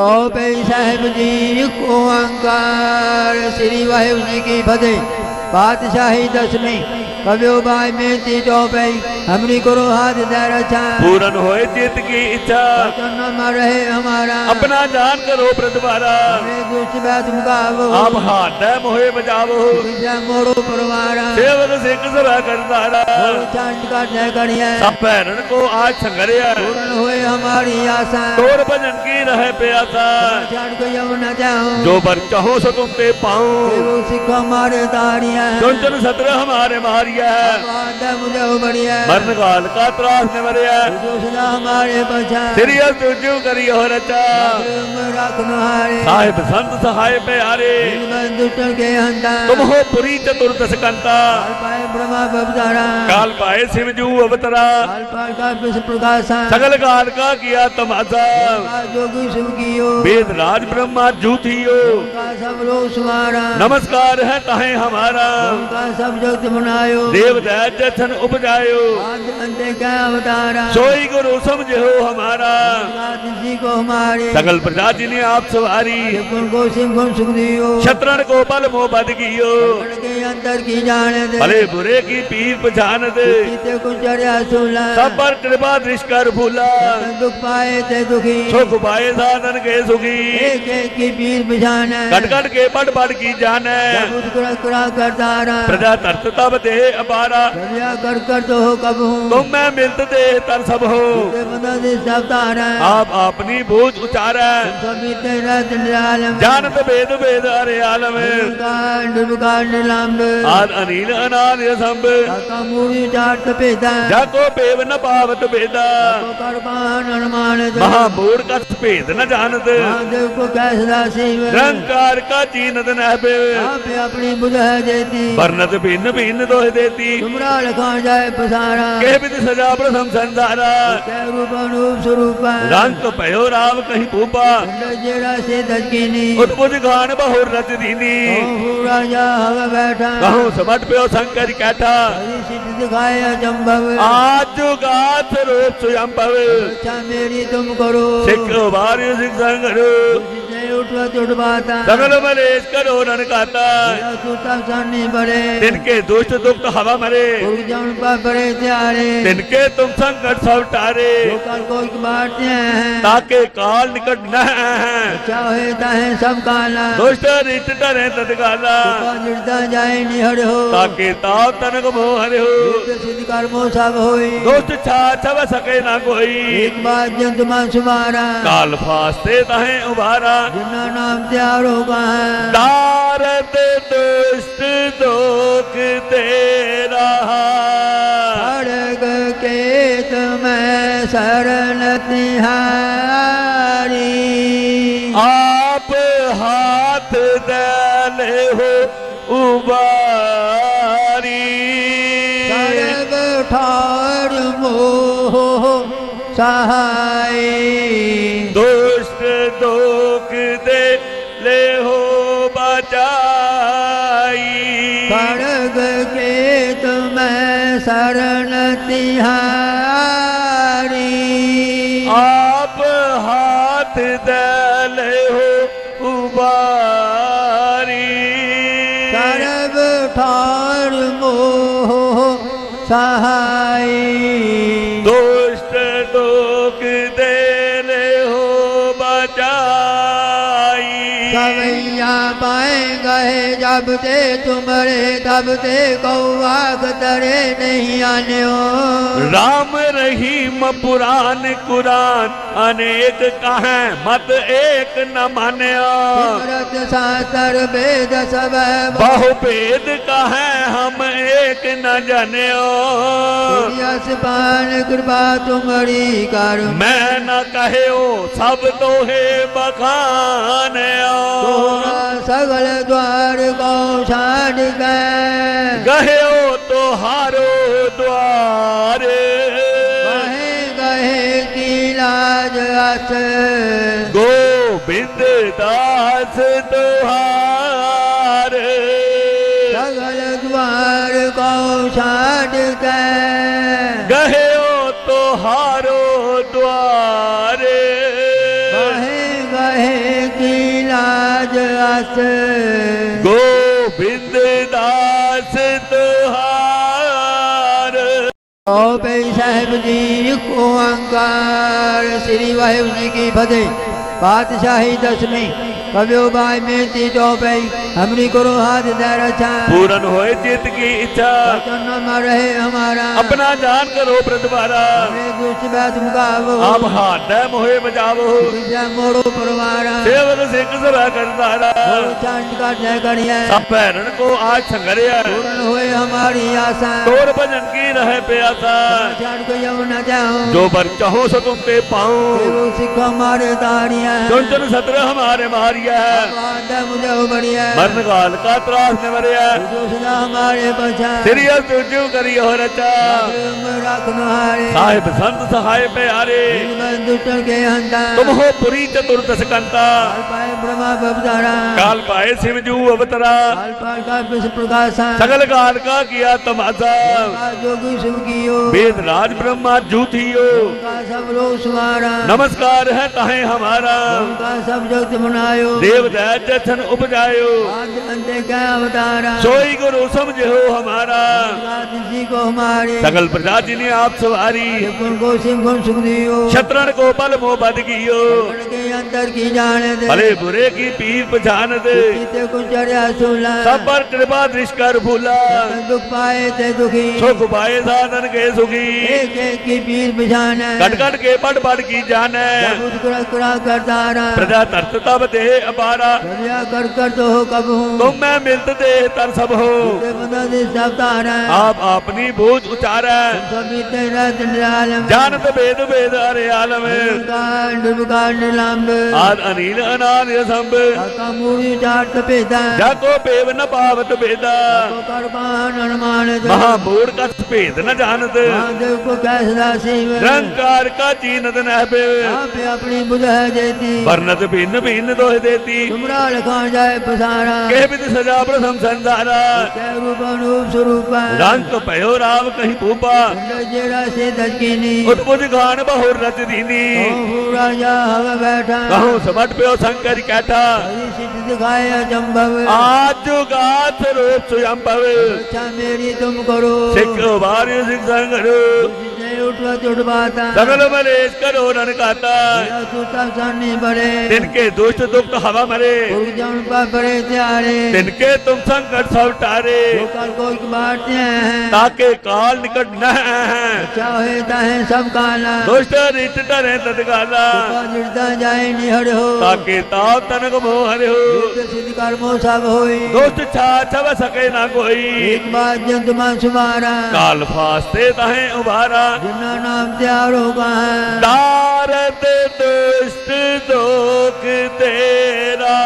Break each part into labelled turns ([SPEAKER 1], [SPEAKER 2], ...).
[SPEAKER 1] चौबे साहेब जी ओंकार श्री वाहे जी की फतेह। बादशाही दशमी। કવિભાઈ મેતી જો हमरी હમરી हाथ હાથ દર
[SPEAKER 2] पूरन होए चित्त की इच्छा।
[SPEAKER 1] जन्म न रहे हमारा।
[SPEAKER 2] अपना जान करो प्रतिभारा
[SPEAKER 1] हमें कुछ बात प्रद्वारा
[SPEAKER 2] आप हाथ दे मोहे बजावो।
[SPEAKER 1] जा मोरो परवारा।
[SPEAKER 2] सेवक सिख सरा
[SPEAKER 1] करदारा चाँद का जय करिए
[SPEAKER 2] सब पैरन को आज संगरिया।
[SPEAKER 1] पूरन होए हमारी आशा।
[SPEAKER 2] तोर भजन की रहे प्यासा।
[SPEAKER 1] जान को यम न जाऊँ।
[SPEAKER 2] जो बर चाहो सो तुम पे पाऊँ।
[SPEAKER 1] सिख हमारे
[SPEAKER 2] दारिया चंचल सत्र हमारे मारिया।
[SPEAKER 1] वादा मुझे बढ़िया
[SPEAKER 2] मरण काल का त्रास ने मरिया
[SPEAKER 1] हमारे बचा
[SPEAKER 2] सिरिया तुझू करियो रचा? साहिब संत सहाय पे आरे
[SPEAKER 1] के
[SPEAKER 2] तुम हो पुरी कंता
[SPEAKER 1] काल पाए ब्रह्मा बबदारा
[SPEAKER 2] काल पाए शिव जू अवतरा। सगल काल का किया तमाशा
[SPEAKER 1] जोगी शिव कियो
[SPEAKER 2] वेद राज ब्रह्मा
[SPEAKER 1] का सब लोग सुमारा
[SPEAKER 2] नमस्कार है तहे हमारा।
[SPEAKER 1] सब जगत बनायो।
[SPEAKER 2] देव जथन उपजायो। सोई गुरु समझो हमारा।
[SPEAKER 1] जी को हमारे
[SPEAKER 2] सकल प्रजा जी ने आप सवारी।
[SPEAKER 1] गुण को
[SPEAKER 2] शत्रण बल मोह बद कियो
[SPEAKER 1] मन के जाने दे।
[SPEAKER 2] भले बुरे की पीर पहचान दे। सब पर कृपा दृष्ट कर भूला।
[SPEAKER 1] दुख पाए थे दुखी।
[SPEAKER 2] सुख पाए साधन के सुखी।
[SPEAKER 1] एक एक की पीर बिछाना
[SPEAKER 2] कट कट के बड़ बड़ की जाने।
[SPEAKER 1] कुड़ा कुड़ा करता रहा
[SPEAKER 2] प्रजा तरत तब दे अपारा
[SPEAKER 1] चलिया कर कर तो हो कब हूँ
[SPEAKER 2] तुम मैं मिलत दे तर सब हो
[SPEAKER 1] मदद सब तारा
[SPEAKER 2] आप अपनी बूझ उचारा
[SPEAKER 1] सभी तेरा आलम
[SPEAKER 2] जानत भेद भेद अरे आलम
[SPEAKER 1] डुबका नीलाम्ब
[SPEAKER 2] आद अनिल अनाद संभ
[SPEAKER 1] काका मूवी चाट पेदा
[SPEAKER 2] जाको पेव न पावत भेदा
[SPEAKER 1] कर पान अनुमान दे
[SPEAKER 2] महामूढ़ का भेद न जानत
[SPEAKER 1] महादेव को कैसदा शिव
[SPEAKER 2] रंकार का चीनत न बे
[SPEAKER 1] आप अपनी बुध है देती
[SPEAKER 2] वर्णत भिन्न भिन्न दोह देती।
[SPEAKER 1] तुमरा जाए पसारा।
[SPEAKER 2] के विध सजा प्रथम संसारा।
[SPEAKER 1] कै रूप स्वरूप।
[SPEAKER 2] भयो राम कहीं
[SPEAKER 1] जेरा से
[SPEAKER 2] बहुर रच दीनी।
[SPEAKER 1] राजा हवा बैठा।
[SPEAKER 2] कहूँ समट पे शंकर कैठा।
[SPEAKER 1] दिखाए अचंभव।
[SPEAKER 2] आज गाथ रूप स्वयं भव
[SPEAKER 1] अच्छा मेरी तुम करो।
[SPEAKER 2] सिख बार सिख संगरो।
[SPEAKER 1] जिसने उठवत उठवाता
[SPEAKER 2] सकल मलेश करो नन कहता
[SPEAKER 1] मेरा सूता बड़े।
[SPEAKER 2] तिनके दुष्ट दुख
[SPEAKER 1] बड़े त्यारे
[SPEAKER 2] तिनके तुम संकट सब टारे
[SPEAKER 1] को बांटते हैं।
[SPEAKER 2] ताके काल निकट न
[SPEAKER 1] चाहे ताहे सब काला।
[SPEAKER 2] दुष्ट रित डरे तत्काला
[SPEAKER 1] निर्दा जाए निहर हो।
[SPEAKER 2] ताके ताव तनक मोहर हो।
[SPEAKER 1] सिद्ध कर्मो सब होई।
[SPEAKER 2] दुष्ट छा छव सके ना कोई।
[SPEAKER 1] एक बात जंत मान सुमारा।
[SPEAKER 2] काल फास्ते तहे उभारा।
[SPEAKER 1] नाम त्यारो का है।
[SPEAKER 2] दारद दुष्ट दोख तेरा
[SPEAKER 1] खड़ग के तुम्हें शरण तिहारी।
[SPEAKER 2] आप हाथ दले हो उबारी।
[SPEAKER 1] ठार मोह सहाय। तुम्हें शरण कवैया पाए गए जब ते तुमरे तब ते कौवाक तरे नहीं आने हो
[SPEAKER 2] राम रहीम पुराण कुरान अनेक कहें मत एक न मान्या।
[SPEAKER 1] सिमरत शास्त्र वेद सब
[SPEAKER 2] बहु भेद कहें हम एक न
[SPEAKER 1] यस पान कृपा तुम्हारी कर।
[SPEAKER 2] मैं न कहो सब तो है बखान्यो।
[SPEAKER 1] तोरा सगल द्वार को छाड़ गए
[SPEAKER 2] गहो तो हारो द्वारे।
[SPEAKER 1] गए की लाज अस।
[SPEAKER 2] गोविंद दास तुहार
[SPEAKER 1] सगल द्वार को छाड़ गोविंद दास तुहार। औपे साहेब जी को अंकार श्री वाहेगुरु जी की फतेह पातशाही दसवीं કવિઓબાય મેલતી हमरी करो हाथ दर अच्छा
[SPEAKER 2] पूरन होए चित की इच्छा।
[SPEAKER 1] चरणों में रहे हमारा
[SPEAKER 2] अपना जान करो प्रतवारा
[SPEAKER 1] हमें कुछ बात मुकावो
[SPEAKER 2] आप हाथ है मोहे बजावो।
[SPEAKER 1] विद्या मोड़ो परवारा
[SPEAKER 2] सेवक सिख सभा करतारा
[SPEAKER 1] मोड़ो चाँद का जय करिया
[SPEAKER 2] सब पैरन को आज संगरिया।
[SPEAKER 1] पूरन होए हमारी
[SPEAKER 2] तोर भजन की रहे प्यासा।
[SPEAKER 1] छाड़ को यमुना जाऊँ।
[SPEAKER 2] जो बर चाहो सो तुम पे पाऊँ।
[SPEAKER 1] हमारे तारिया
[SPEAKER 2] चुन सत्र हमारे मारिया है।
[SPEAKER 1] वादा मुझे बढ़िया
[SPEAKER 2] मरण काल का त्रास ने मरिया
[SPEAKER 1] जो हमारे बचा
[SPEAKER 2] तुझू करी हो रचा।
[SPEAKER 1] हारे।
[SPEAKER 2] साहिब संत सहाय प्यारे
[SPEAKER 1] दुष्ट के हंता
[SPEAKER 2] तुम हो पुरी चतुर्दश कंता।
[SPEAKER 1] काल पाए ब्रह्मा बबदारा
[SPEAKER 2] काल पाए शिवजू अवतरा।
[SPEAKER 1] काल पाए का विश्व प्रकाशा।
[SPEAKER 2] सगल काल का किया तमाशा
[SPEAKER 1] जोगी शिव कियो
[SPEAKER 2] वेद राज ब्रह्मा जूथियो
[SPEAKER 1] का सब लोग सुमारा
[SPEAKER 2] नमस्कार है ताहे हमारा।
[SPEAKER 1] सब जगत बनायो
[SPEAKER 2] देव जथन उपजायो।
[SPEAKER 1] क्या अवतारा
[SPEAKER 2] सोई गुरु समझो हमारा
[SPEAKER 1] को हमारे।
[SPEAKER 2] सकल प्रजा जी ने आप सवारी।
[SPEAKER 1] को
[SPEAKER 2] शत्रुन को बल मोह बद
[SPEAKER 1] मन के अंतर की जाने दे
[SPEAKER 2] भले बुरे की पीर पहचान दे।
[SPEAKER 1] को
[SPEAKER 2] सब पर कृपा दृष्ट कर भूला।
[SPEAKER 1] दुख पाए थे दुखी
[SPEAKER 2] सुख पाए साधन के सुखी
[SPEAKER 1] एक एक की पीर बिछाना
[SPEAKER 2] कट कट के बड़ बड़ की जाने
[SPEAKER 1] जब उठकर कुरा करता रहा
[SPEAKER 2] प्रजा तरत तब दे अपारा
[SPEAKER 1] चढ़िया कर कर तो हो कब हूँ
[SPEAKER 2] तुम मैं मिलत दे तर सब हो
[SPEAKER 1] बंदा दे सब तारा
[SPEAKER 2] आप अपनी बूझ उचार
[SPEAKER 1] सभी तेरा आलम
[SPEAKER 2] जानत भेद भेद अरे आलम
[SPEAKER 1] कांड कांड लांब
[SPEAKER 2] आद अनिल अनाद संभ
[SPEAKER 1] काका मूवी चाट पेदा
[SPEAKER 2] जाको पेव न पावत भेदा
[SPEAKER 1] कर पान अनुमान
[SPEAKER 2] महामूढ़ का भेद न जानत।
[SPEAKER 1] महादेव को कैसा शिव
[SPEAKER 2] निरंकार का चीनत न
[SPEAKER 1] आप अपनी बुझ देती।
[SPEAKER 2] वर्णत भिन्न भिन्न दोह देती।
[SPEAKER 1] तुमरा लखान जाए पसारा।
[SPEAKER 2] के विद सजा प्रथम संसारा
[SPEAKER 1] रूप अनूप स्वरूप।
[SPEAKER 2] रंग पयो राम कहीं भूपा।
[SPEAKER 1] जेड़ा से दजकिनी
[SPEAKER 2] उत्पुज खान बहुर रच दीनी
[SPEAKER 1] राजा हवा बैठा।
[SPEAKER 2] कहूँ समट पे शंकर
[SPEAKER 1] सिद्ध दिखाए अचंभव
[SPEAKER 2] आज गाथ रूप स्वयं भव
[SPEAKER 1] अच्छा मेरी तुम करो
[SPEAKER 2] सिख बार सिख संग
[SPEAKER 1] जिसने उठवा
[SPEAKER 2] सगल मलेश करो नन
[SPEAKER 1] सुता सामने बड़े
[SPEAKER 2] तिनके दुष्ट दुख हवा मरे।
[SPEAKER 1] जौन बड़े त्यारे
[SPEAKER 2] तिनके तुम संकट सब टारे
[SPEAKER 1] कल को एक हैं।
[SPEAKER 2] ताके काल निकट न है।
[SPEAKER 1] अच्छा सब काला।
[SPEAKER 2] दुष्ट रित डरे तत्काला
[SPEAKER 1] जाए निहर हो।
[SPEAKER 2] ताके ताव तनक मोहर हो।
[SPEAKER 1] सिद्ध कर्मो सब होई।
[SPEAKER 2] दुष्ट छा छव सके ना कोई।
[SPEAKER 1] एक बात जंत मन सुमारा।
[SPEAKER 2] काल फास्ते तहे उबारा
[SPEAKER 1] जिन्ना नाम त्यारो कहा
[SPEAKER 2] दारद दुष्ट दोख तेरा।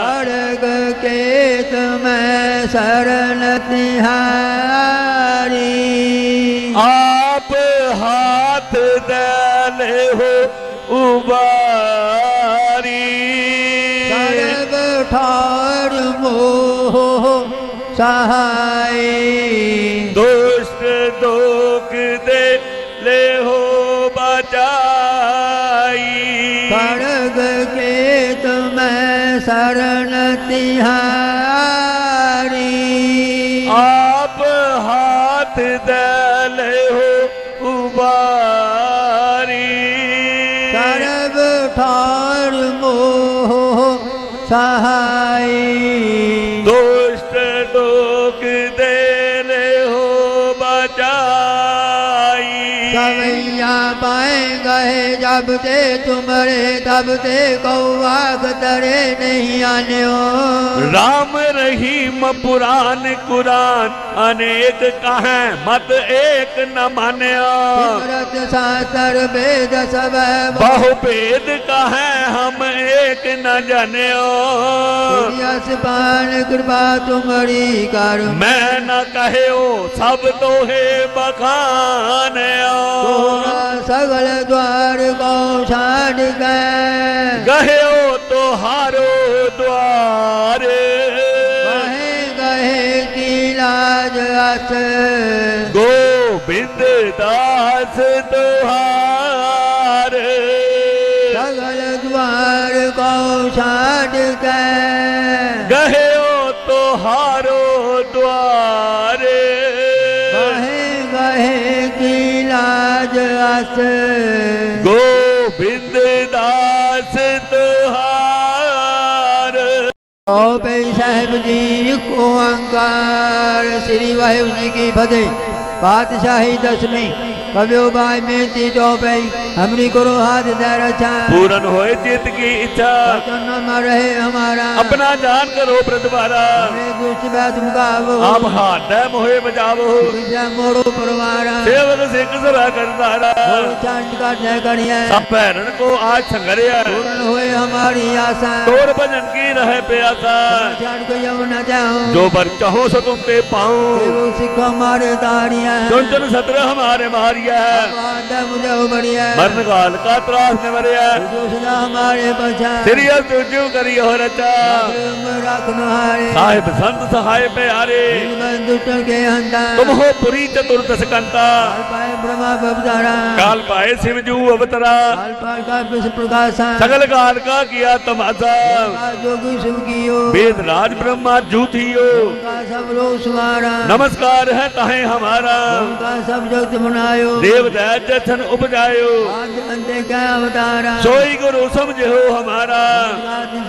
[SPEAKER 1] खड़ग के तुम्हें शरण तिहारी
[SPEAKER 2] आप हाथ दले हो उबारी।
[SPEAKER 1] सर्व ठार मोह सहाय तिहारी
[SPEAKER 2] आप हाथ दले हो उबारी
[SPEAKER 1] सर्व ठार मोह सहाय
[SPEAKER 2] दुष्ट दुख देले हो बचाई।
[SPEAKER 1] सवैया पाए गए जब ते तुमरे तब ते कौआ तरे नहीं आने हो।
[SPEAKER 2] राम रहीम पुराण कुरान अनेक कहें मत एक न
[SPEAKER 1] सिमरत शास्त्र वेद सब
[SPEAKER 2] बहु भेद कहें हम एक न
[SPEAKER 1] यस पान कृपा तुमरी कर।
[SPEAKER 2] मैं न कहे सब तो है बखान
[SPEAKER 1] सगल द्वार को छड़ गए।
[SPEAKER 2] गहे तो हारो द्वारे।
[SPEAKER 1] गहे गहे की लाज अस।
[SPEAKER 2] गोविंद दास तुहारे।
[SPEAKER 1] सगल द्वार को छड़
[SPEAKER 2] गए।
[SPEAKER 1] गहे तो हारो द्वारे। गहे
[SPEAKER 2] गहे की लाज
[SPEAKER 1] अस। चौपई जी जी अंकार श्री वाहिगुरु जी की फतेह बादशाही दसवीं ਕਬਿਉ ਬਾਜ ਬੇਨਤੀ ਜੋ ਪਈ ਹਮਰੀ ਕਰੋ ਹਾਥ ਦਾ ਰਛਾ
[SPEAKER 2] ਪੂਰਨ ਹੋਏ ਚਿਤ ਕੀ ਇੱਛਾ।
[SPEAKER 1] ਤਨ ਮ ਰਹੇ ਹਮਾਰਾ।
[SPEAKER 2] ਆਪਣਾ ਜਾਨ ਕਰੋ ਪ੍ਰਤਵਾਰਾ
[SPEAKER 1] ਹਮੇ ਗੁਛ ਬਾਤ ਮੁਗਾਵੋ
[SPEAKER 2] ਆਪ ਹਾਥ ਮੋਹੇ ਬਜਾਵੋ ਜਿਆ
[SPEAKER 1] ਮੋੜੋ ਪਰਵਾਰਾ। ਸੇਵਕ
[SPEAKER 2] ਸਿੱਖ ਸਰਾ ਕਰਦਾਰਾ ਹੋ
[SPEAKER 1] ਚੰਡ ਕਾ ਜੈ ਗਣਿਆ ਸਭ
[SPEAKER 2] ਭੈਣ ਕੋ ਆਜ ਸੰਗਰਿਆ। ਪੂਰਨ
[SPEAKER 1] ਹੋਏ ਹਮਾਰੀ ਆਸਾ। ਤੋੜ
[SPEAKER 2] ਭਜਨ ਕੀ ਰਹੇ ਪਿਆਸਾ। ਜਾਣ
[SPEAKER 1] ਕੋ ਯਮ ਨਾ ਜਾਉ।
[SPEAKER 2] ਜੋ ਬਰ ਚਾਹੋ ਸੋ ਤੁਮ ਤੇ ਪਾਉ।
[SPEAKER 1] ਸੇਵਕ ਸਿੱਖ ਹਮਾਰੇ ਦਾਰੀਆਂ
[SPEAKER 2] ਜਨ ਜਨ ਸਤਰ ਹਮਾਰੇ ਮਾਰੀ मारिया। है
[SPEAKER 1] वादा मुझे बढ़िया
[SPEAKER 2] मरण काल का त्रास ने मरिया।
[SPEAKER 1] हमारे बचा
[SPEAKER 2] सिरिया तुझू करी हो रचा। साहिब संत सहाय प्यारे
[SPEAKER 1] दुष्ट के हंता
[SPEAKER 2] तुम हो पुरी कंता।
[SPEAKER 1] काल पाए
[SPEAKER 2] शिवजू अवतरा।
[SPEAKER 1] काल पाए का विश्व प्रकाशा
[SPEAKER 2] सगल काल का किया तमाशा वेद राज ब्रह्मा
[SPEAKER 1] का सब लोग
[SPEAKER 2] नमस्कार है तहे हमारा।
[SPEAKER 1] सब जगत बनायो
[SPEAKER 2] देव दैत जथन उपजायो
[SPEAKER 1] आदि अंत क्या अवतारा
[SPEAKER 2] सोई गुरु समझो हमारा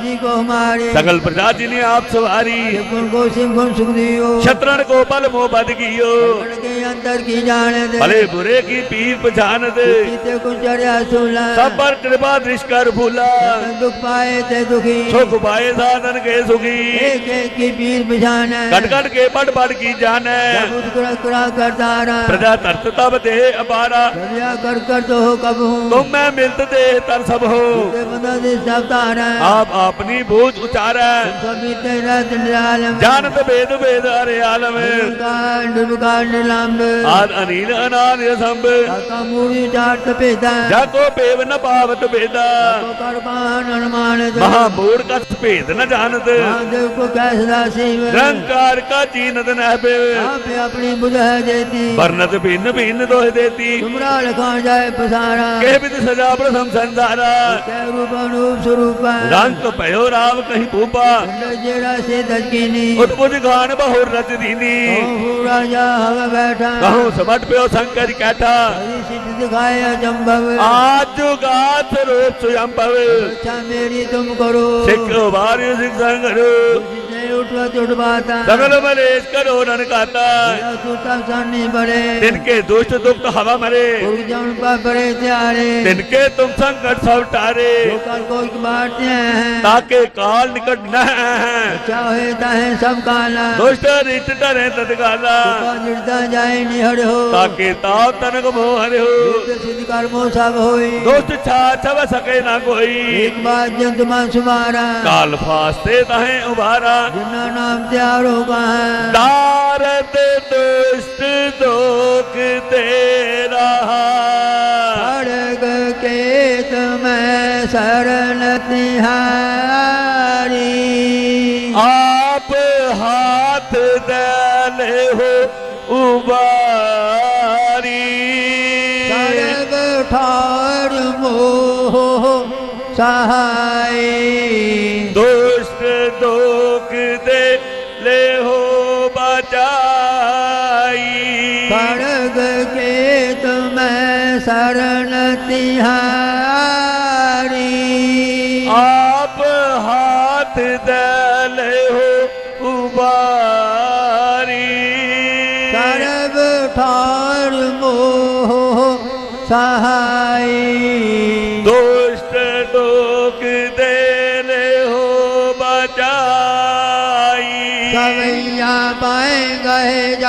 [SPEAKER 1] जी को हमारे
[SPEAKER 2] सकल प्रजा जिन्हें आप सवारी
[SPEAKER 1] गुण को सिंह गुण सुख दियो
[SPEAKER 2] शत्रुन को बल मोह बद कियो
[SPEAKER 1] गुण के अंतर की जाने दे
[SPEAKER 2] भले बुरे की पीर पछान दे
[SPEAKER 1] जीते कुछ चढ़िया सुला
[SPEAKER 2] सब पर कृपा दृष्ट कर भूला
[SPEAKER 1] दुख पाए ते दुखी
[SPEAKER 2] सुख पाए साधन के सुखी
[SPEAKER 1] एक एक की पीर बिछाना
[SPEAKER 2] कट कट के बड़ बड़ की जाने
[SPEAKER 1] जब उठकर कुरा करतारा
[SPEAKER 2] प्रजा तरत तब दे अपारा
[SPEAKER 1] दरिया कर कर तो हो कब हूँ
[SPEAKER 2] तुम मैं मिलत दे तर सब हो
[SPEAKER 1] ते बंदा दे सब तारा
[SPEAKER 2] आप अपनी बूझ उचारा
[SPEAKER 1] सभी तेरा आलम
[SPEAKER 2] जानत भेद भेद अरे आलम
[SPEAKER 1] कांड कांड लांब
[SPEAKER 2] आद अनिल अनाद संभ
[SPEAKER 1] काका मूड़ी चाट पेदा
[SPEAKER 2] जाको पेव न पावत भेदा
[SPEAKER 1] कर पान अनुमान
[SPEAKER 2] महामूढ़ का भेद न जानत
[SPEAKER 1] महादेव को कैसदा शिव
[SPEAKER 2] रंकार का चीनत न पेव
[SPEAKER 1] आप अपनी बुझ देती
[SPEAKER 2] वर्णत भिन्न भिन्न दोह देती।
[SPEAKER 1] तुमरा लखान जाए पसारा?
[SPEAKER 2] के विद सजा प्रथम संसारा
[SPEAKER 1] कै रूप अनूप स्वरूप।
[SPEAKER 2] रंग पयो राम कहीं भूपा।
[SPEAKER 1] जेड़ा से दजकीनी
[SPEAKER 2] उत्पुज खान बहुर रच दीनी
[SPEAKER 1] राजा हवा बैठा।
[SPEAKER 2] कहूँ समट प्यो शंकर
[SPEAKER 1] सिद्ध दिखाए अचंभव।
[SPEAKER 2] आज गाथ रूप पव
[SPEAKER 1] अच्छा मेरी तुम करो।
[SPEAKER 2] सिख बारी सिख संगरो सगल मलेश करो रन काता
[SPEAKER 1] तू तब बड़े।
[SPEAKER 2] तिनके दुष्ट दुख हवा मरे।
[SPEAKER 1] जौन पर बड़े त्यारे
[SPEAKER 2] तिनके तुम संकट सब टारे
[SPEAKER 1] को हैं।
[SPEAKER 2] ताके काल निकट न
[SPEAKER 1] चाहे ताहे सब काला।
[SPEAKER 2] दुष्ट रिष्ट डरे तत्काला
[SPEAKER 1] जाए निहर हो।
[SPEAKER 2] ताके ताव तनक मोहर हो।
[SPEAKER 1] सिद्ध कर्मो सब होई।
[SPEAKER 2] दुष्ट छा छव सके ना कोई।
[SPEAKER 1] एक बात जंत मान सुमारा।
[SPEAKER 2] काल फास्ते तहे उभारा।
[SPEAKER 1] जिन्ना नाम त्यारो कहा
[SPEAKER 2] दारद दुष्ट दोख दे। रहा
[SPEAKER 1] खड़ग के तुम्हें शरण तिहारी।
[SPEAKER 2] आप हाथ दले हो उबारी।
[SPEAKER 1] सर्व ठार मोह सहाय। तुम्हें शरण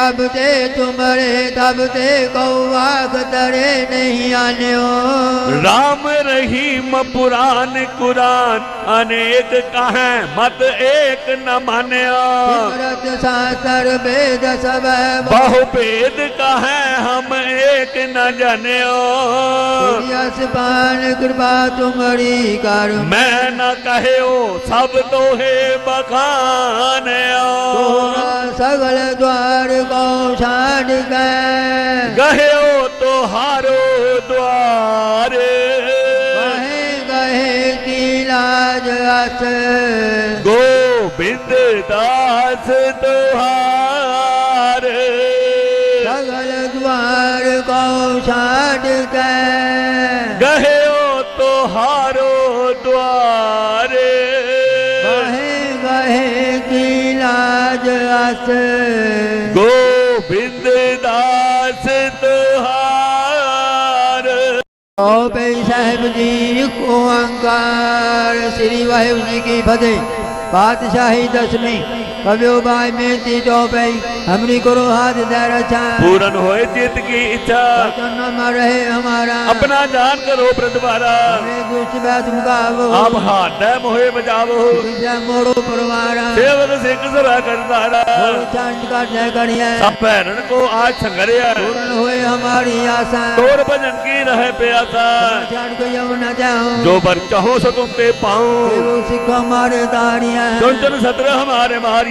[SPEAKER 1] गए जब ते तुमरे तब ते कौआ तरे नहीं आने हो
[SPEAKER 2] राम रहीम पुराण कुरान अनेक कहे मत एक न मान्या।
[SPEAKER 1] सिमरत शास्त्र वेद सब
[SPEAKER 2] बहु भेद कहे हम एक न
[SPEAKER 1] यस पान कृपा तुम्हारी कर।
[SPEAKER 2] मैं न कहे सब तो है बखान
[SPEAKER 1] सगल द्वार को छाड़ गए।
[SPEAKER 2] गहे तो हारो द्वारे।
[SPEAKER 1] गहे की लाज अस।
[SPEAKER 2] गोविंद दास तुहारे।
[SPEAKER 1] सगल द्वार को छाड़ गए।
[SPEAKER 2] गहे तो हारो
[SPEAKER 1] द्वारे। गहे गहे की लाज अस।
[SPEAKER 2] गो बिंदास तुहार।
[SPEAKER 1] औपे साहेब जी को अंकार श्री वाहिगुरु जी की फतेह बादशाही दशमी। कवियो बाई मेती चौपई हमरी करो हाथ दे रचा
[SPEAKER 2] पूरन होए चित की इच्छा
[SPEAKER 1] वचन न रहे हमारा
[SPEAKER 2] अपना जान करो प्रतिवारा
[SPEAKER 1] हमें दुष्ट बैत मुकावो
[SPEAKER 2] आप हाथ मोहे बजावो
[SPEAKER 1] विजय मोड़ो परवारा
[SPEAKER 2] सेवक सिंह सभा करतारा
[SPEAKER 1] चंड का जय करिए
[SPEAKER 2] सब भैरन को आज संगरिया
[SPEAKER 1] पूर्ण हुए हमारी आशा
[SPEAKER 2] तोर भजन की रहे प्यासा
[SPEAKER 1] चंड को यमुना जाऊँ
[SPEAKER 2] जो बर चाहो सो तुम पे पाऊँ
[SPEAKER 1] देवो सिख हमारे तारिया
[SPEAKER 2] चुन चुन सत्र हमारे मारिया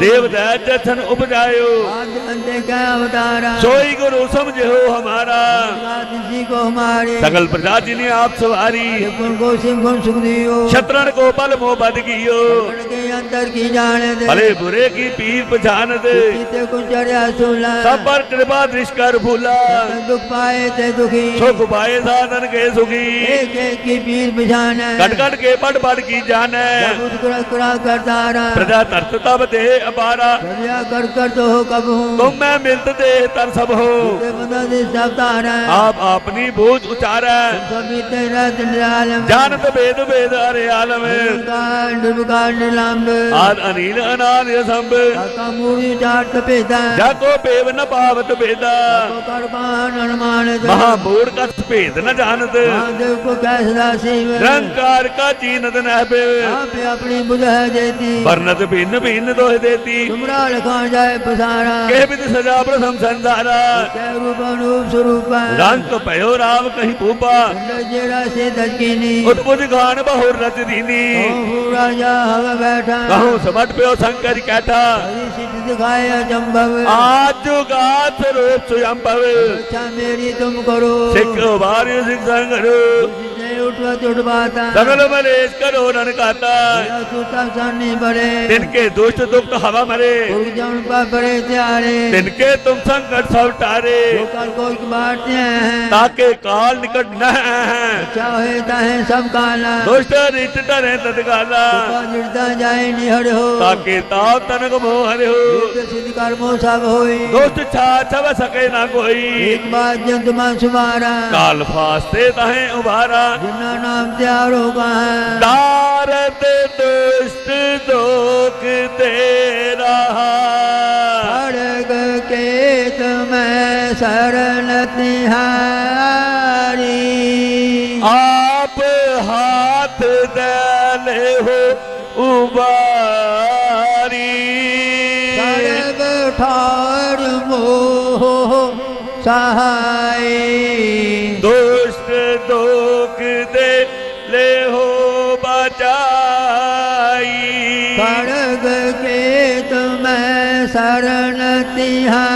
[SPEAKER 2] देव दैत जथन उपजायो
[SPEAKER 1] आद अंत क्या अवतारा
[SPEAKER 2] सोई गुरु समझो हमारा
[SPEAKER 1] किसी को हमारे
[SPEAKER 2] सकल प्रजा जिन्हें आप सवारी
[SPEAKER 1] गुण को सिंह गुण सुख दियो
[SPEAKER 2] शत्रुन को बल मोह बद कियो
[SPEAKER 1] गुण के अंतर की जाने दे
[SPEAKER 2] भले बुरे की पीर पहचान दे
[SPEAKER 1] जीते कुछ चढ़िया सुला
[SPEAKER 2] सब पर कृपा दृष्ट कर भूला
[SPEAKER 1] दुख पाए ते दुखी
[SPEAKER 2] सुख पाए साधन के सुखी
[SPEAKER 1] एक एक की पीर बिछाना
[SPEAKER 2] कट कट के बड़ बड़ की जाने
[SPEAKER 1] जब उसको कुरा करता रहा
[SPEAKER 2] प्रजा तरत तब दे अपारा
[SPEAKER 1] चलिया कर कर तो हो कब हूँ
[SPEAKER 2] तुम मैं मिलत दे तर सब हो
[SPEAKER 1] ते बंदा दे सब तारा
[SPEAKER 2] आप अपनी बूझ उचारा
[SPEAKER 1] सभी तेरा आलम
[SPEAKER 2] जानत भेद भेद अरे आलम
[SPEAKER 1] कांड कांड लांब
[SPEAKER 2] आद अनिल अनाल संभ
[SPEAKER 1] काका मूड़ी चाट पेदा
[SPEAKER 2] जाको पेव न पावत भेदा
[SPEAKER 1] कर पान अनुमान
[SPEAKER 2] महामूढ़ का भेद न जानत
[SPEAKER 1] महादेव को कैसदा शिव
[SPEAKER 2] निरंकार का चीनत न पे
[SPEAKER 1] आप अपनी बुझ देती
[SPEAKER 2] वर्णत भिन्न भिन्न दोह देती।
[SPEAKER 1] तुमरा लखा जाए पसारा?
[SPEAKER 2] के विद सजा प्रथम संसारा
[SPEAKER 1] कै रूप अनुप स्वरूप
[SPEAKER 2] रंग पयो राम कहीं भूपा
[SPEAKER 1] जेड़ा से दजकिनी
[SPEAKER 2] उत्पुज खान बहुर रच दीनी।
[SPEAKER 1] राजा हवा बैठा।
[SPEAKER 2] कहूँ समट प्यो शंकर
[SPEAKER 1] सिद्ध दिखाए अचंभव।
[SPEAKER 2] आज गाथ रूप स्वयंभव।
[SPEAKER 1] अच्छा मेरी तुम करो।
[SPEAKER 2] सिख बार सिख संगर
[SPEAKER 1] जिसने उठवत। उठवाता
[SPEAKER 2] सकल मलेश करो नन काता
[SPEAKER 1] तू तब सामने बड़े
[SPEAKER 2] तिनके दुष्ट दुष्ट हवा मरे।
[SPEAKER 1] जौन पर बड़े त्यारे।
[SPEAKER 2] तिनके तुम संकट सब टारे
[SPEAKER 1] कल को बांटते हैं।
[SPEAKER 2] ताके काल निकट न है।
[SPEAKER 1] अच्छा होता है सब काला।
[SPEAKER 2] दुष्ट रिष्ट डरे तत्काला
[SPEAKER 1] निर्दा जाए निहर हो।
[SPEAKER 2] ताके ताव तनक मोहर हो।
[SPEAKER 1] सिद्ध कर्मो सब होई।
[SPEAKER 2] दुष्ट छा छव सके ना कोई।
[SPEAKER 1] एक बात जंत मन सुमारा
[SPEAKER 2] काल फास्ते तहे उभारा।
[SPEAKER 1] जिन्ना नाम त्यारो कहा
[SPEAKER 2] दारद दुष्ट दोख तेरा
[SPEAKER 1] खड़ग के तुम्हें शरण तिहारी
[SPEAKER 2] आप हाथ दले हो उबारी।
[SPEAKER 1] सर्व ठार मोह सहाय। शरण तिहारी।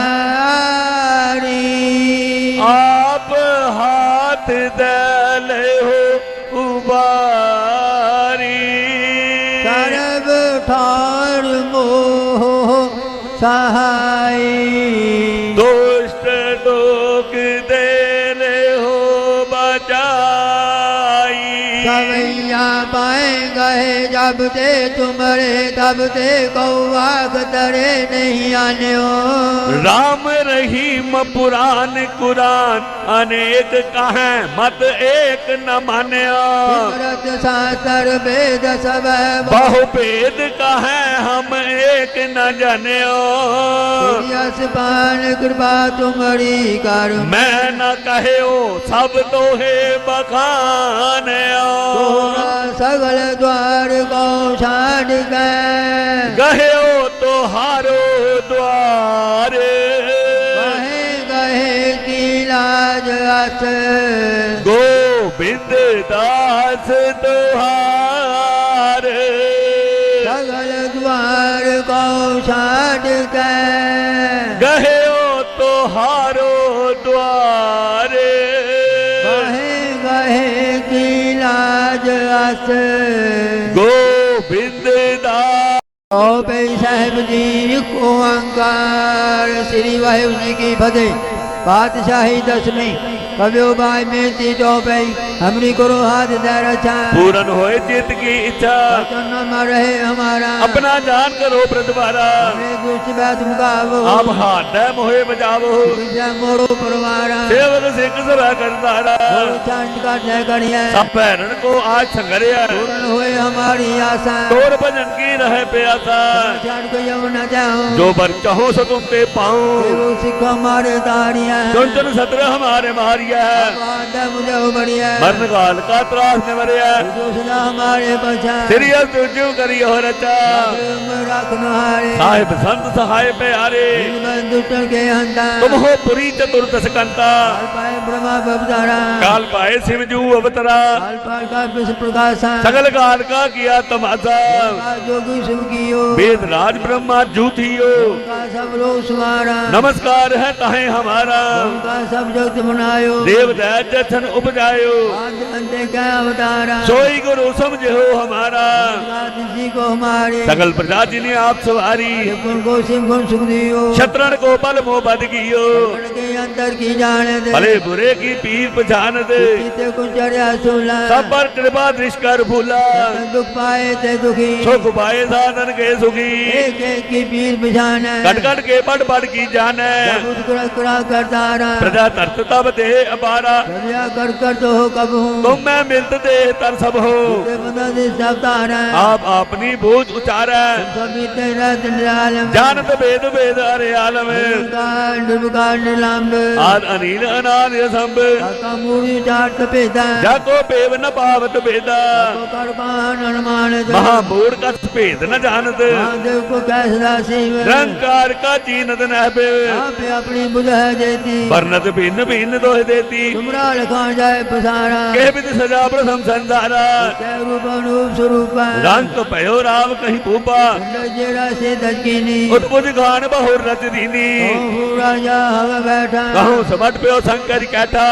[SPEAKER 2] आप हाथ दले हो उबारी।
[SPEAKER 1] सर्व ठार मोह सहाय जब ते तुमरे तब ते कौवाक तरे नहीं आने हो
[SPEAKER 2] राम रहीम पुराण कुरान अनेक कहे मत एक न मान्या।
[SPEAKER 1] सिमरत शास्त्र वेद सब
[SPEAKER 2] बहु भेद कहे हम एक न
[SPEAKER 1] यस पान कृपा तुम्हारी कर।
[SPEAKER 2] मैं न कहे हो सब तो है बखान
[SPEAKER 1] सगल द्वार द्वार को छाड़ गए।
[SPEAKER 2] गहे हो तो
[SPEAKER 1] हारो द्वारे। गहे गहे की
[SPEAKER 2] लाज अस। गोविंद
[SPEAKER 1] दास तुहार। सगल द्वार को
[SPEAKER 2] छाड़ गए। गहे
[SPEAKER 1] हो तो हारो द्वारे। गहे
[SPEAKER 2] गहे की
[SPEAKER 1] लाज अस। ओ साहिब जी को अंकार श्री वाहिगुरु जी की फतेह ਪਾਤਸ਼ਾਹੀ ਦਸਮੀ ਕਬਿਓ ਬਾਈ ਮਿਹਨਤੀ ਜੋ ਪਈ ਹਮਰੀ ਕਰੋ ਹਾਥ ਦਾਰਾ ਚਾ
[SPEAKER 2] ਪੂਰਨ ਹੋਏ ਜਿਤ ਕੀ ਇੱਛਾ।
[SPEAKER 1] ਤਨ ਮ ਰਹੇ ਹਮਾਰਾ।
[SPEAKER 2] ਆਪਣਾ ਜਾਨ ਕਰੋ ਪ੍ਰਤਵਾਰਾ
[SPEAKER 1] ਹਮੇ ਗੁਛ ਬਾਤ ਮੁਗਾਵੋ
[SPEAKER 2] ਆਪ ਹਾਡਾ ਮੋਹੇ ਬਜਾਵੋ ਜਿਆ
[SPEAKER 1] ਮੋੜੋ ਪਰਵਾਰਾ। ਸੇਵਕ
[SPEAKER 2] ਸਿੱਖ ਸਰਾ ਕਰਦਾਰਾ ਹੋ
[SPEAKER 1] ਚੰਡ ਕਾ ਜੈ ਗਣਿਆ ਸਭ
[SPEAKER 2] ਭੈਣਨ ਕੋ ਆਜ ਸੰਗਰਿਆ। ਪੂਰਨ
[SPEAKER 1] ਹੋਏ ਹਮਾਰੀ ਆਸਾ। ਤੋਰ
[SPEAKER 2] ਭਜਨ ਕੀ ਰਹੇ ਪਿਆਸਾ। ਜਾਣ
[SPEAKER 1] ਕੋ ਯਮ ਨਾ ਜਾਉ।
[SPEAKER 2] ਜੋ ਬਰ ਚਾਹੋ ਸੋ ਤੁਮ ਤੇ ਪਾਉ।
[SPEAKER 1] ਸੇਵਕ ਸਿੱਖ ਹਮਾਰੇ ਦਾਰਿਆ
[SPEAKER 2] चुन चुन सत्र हमारे मारिया
[SPEAKER 1] वादा मुझे बढ़िया
[SPEAKER 2] मरण काल का त्रास ने मरिया
[SPEAKER 1] जो सदा हमारे बचा
[SPEAKER 2] सिरियस तुझू करी हो रचा
[SPEAKER 1] रखनो हारे
[SPEAKER 2] साहिब संत सहाय पे हारे
[SPEAKER 1] दुष्ट के हंता
[SPEAKER 2] तुम हो पुरी चतुर्दश कंता
[SPEAKER 1] काल पाए ब्रह्मा बबदारा
[SPEAKER 2] काल पाए शिवजू अवतरा
[SPEAKER 1] काल पाए का विष्णु प्रकाशा
[SPEAKER 2] सगल काल का किया तमाशा
[SPEAKER 1] जोगी शिव कियो
[SPEAKER 2] वेद राज ब्रह्मा जूथियो
[SPEAKER 1] का सब लोग सुमारा
[SPEAKER 2] नमस्कार है ताहे हमारा
[SPEAKER 1] का सब जगत बनायो
[SPEAKER 2] देव दैत जथन उपजायो
[SPEAKER 1] अंत अंत क्या अवतारा
[SPEAKER 2] सोई गुरु समझो हमारा
[SPEAKER 1] जी को हमारे
[SPEAKER 2] सकल प्रजा जिन्हें आप सवारी
[SPEAKER 1] गुण को सिंह गुण सुख दियो
[SPEAKER 2] शत्रुन को बल मोह बद कियो
[SPEAKER 1] गुण के अंतर की जाने दे
[SPEAKER 2] भले बुरे की पीर पहचान दे
[SPEAKER 1] जीते को चढ़िया सुला
[SPEAKER 2] सब पर कृपा दृष्ट कर भूला
[SPEAKER 1] दुख पाए ते दुखी
[SPEAKER 2] सुख पाए साधन के सुखी
[SPEAKER 1] एक एक की पीर बिछाना
[SPEAKER 2] कट कट के बड़ बड़ की जाने
[SPEAKER 1] जब कुरा कुरा करता रहा
[SPEAKER 2] प्रजा तरत तब दे अपारा
[SPEAKER 1] दरिया कर कर तो हो कब हूँ
[SPEAKER 2] तुम मैं मिलत दे तर सब हो
[SPEAKER 1] ते बंदा दे सब तारा
[SPEAKER 2] आप अपनी बूझ उचारा
[SPEAKER 1] सभी तेरा आलम
[SPEAKER 2] जानत भेद भेद अरे आलम
[SPEAKER 1] कांड कांड लांब
[SPEAKER 2] आद अनिल अनाद संभ
[SPEAKER 1] काका मूड़ी चाट पेदा
[SPEAKER 2] जाको पेव न पावत भेदा
[SPEAKER 1] कर पान अनुमान
[SPEAKER 2] महामूढ़ का भेद न जानत
[SPEAKER 1] महादेव को कैसदा शिव
[SPEAKER 2] रंकार का चीनत न पेव
[SPEAKER 1] आप अपनी बुझ देती
[SPEAKER 2] वर्णत भिन्न भिन्न दोह देती
[SPEAKER 1] तुमरा लखान जाए पसारा
[SPEAKER 2] के विध सजा प्रथम संधारा
[SPEAKER 1] रूप अनूप स्वरूप
[SPEAKER 2] रंग पयो राम कहीं भूपा
[SPEAKER 1] जेरा से दजकीनी
[SPEAKER 2] उत्पुज खान बहुर रच दीनी
[SPEAKER 1] राजा हवा बैठा
[SPEAKER 2] कहूँ समट प्यो शंकर कैठा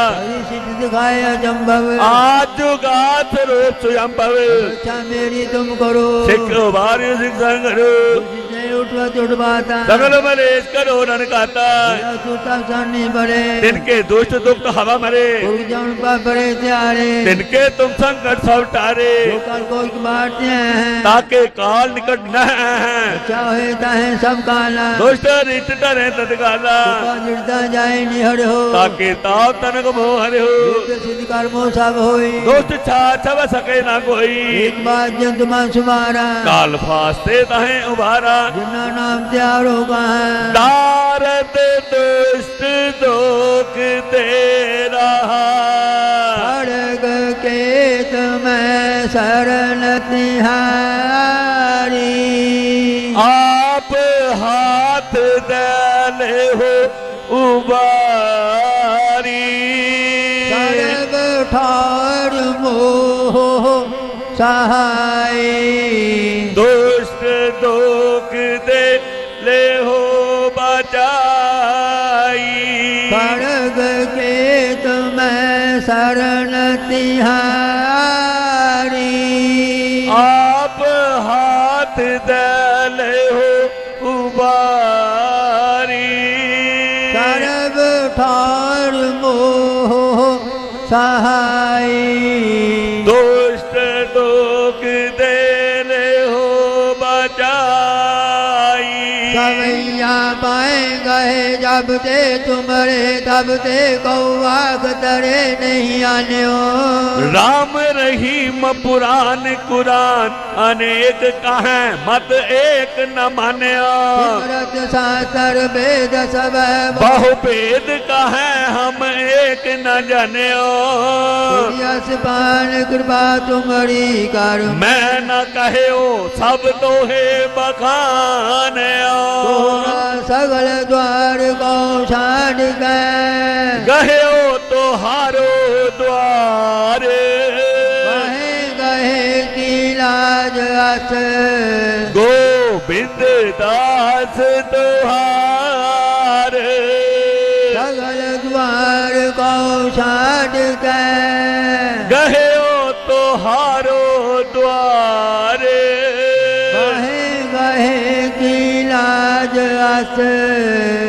[SPEAKER 1] दिखाए अचंभव
[SPEAKER 2] आज गाथ रूप स्वयं भव
[SPEAKER 1] अच्छा मेरी तुम करो
[SPEAKER 2] सिख बारी सिख
[SPEAKER 1] जिसे उठवा
[SPEAKER 2] सगल मलेश करो रन काता
[SPEAKER 1] सूता सानी बड़े।
[SPEAKER 2] तिनके दुष्ट दुख हवा मरे।
[SPEAKER 1] बड़े त्यारे
[SPEAKER 2] तिनके तुम संकट सब टारे
[SPEAKER 1] हैं।
[SPEAKER 2] ताके काल निकट न
[SPEAKER 1] चाहे ताहे सब काला।
[SPEAKER 2] दुष्ट रिष्ट डरे तत्काला
[SPEAKER 1] जाए निहर हो।
[SPEAKER 2] ताके ताव तनक मोहर हो।
[SPEAKER 1] सिद्ध कर्मो सब होई।
[SPEAKER 2] दुष्ट छा छव सके ना कोई।
[SPEAKER 1] एक बात जंत मान सुमारा
[SPEAKER 2] काल फास्ते तहे उभारा।
[SPEAKER 1] नाम त्यारो
[SPEAKER 2] दारद दुष्ट दोख दे रहा
[SPEAKER 1] खड़ग के तुम्हें शरण तिहारी
[SPEAKER 2] आप हाथ दले हो उबारी।
[SPEAKER 1] ठार मोह सहाय।
[SPEAKER 2] दोख दे ले हो बचाई
[SPEAKER 1] खड़ग के तुम्हें शरण तिहारी गए जब ते तुमरे तब ते कौवाक तरे नहीं आने हो
[SPEAKER 2] राम रहीम पुराण कुरान अनेक कहे मत एक न
[SPEAKER 1] सिमरत शास्त्र वेद सब
[SPEAKER 2] बहु भेद कहे हम एक न
[SPEAKER 1] यस पान कृपा तुम्हारी कर।
[SPEAKER 2] मैं न कहे सब तो है बखान
[SPEAKER 1] सगल द्वार को छाड़ गए।
[SPEAKER 2] गहे तो हारो द्वारे।
[SPEAKER 1] गए की लाज अस।
[SPEAKER 2] गोविंद दास तुहार।
[SPEAKER 1] सगल द्वार को छाड़ गए।
[SPEAKER 2] गहे तो हारो द्वारे।
[SPEAKER 1] कहे गए की लाज अस।